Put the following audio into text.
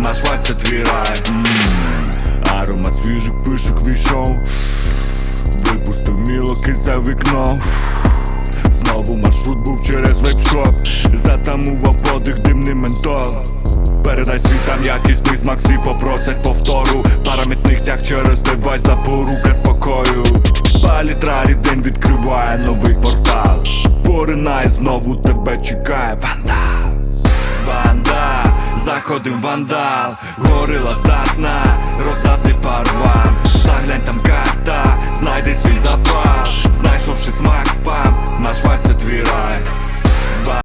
наш вайб це твій рай. Аромат свіжих пишок війшов, випустив міло кільце вікно. Знову маршрут був через вейпшоп Затамував подих димний ментол. Передай світам якісний смак, всі попросять повтору. Пара міцних тяг через девайс запорука спокою. Палітра день відкриває новий портал. Поринає знову тебе чекає заходив вандал, горила здатна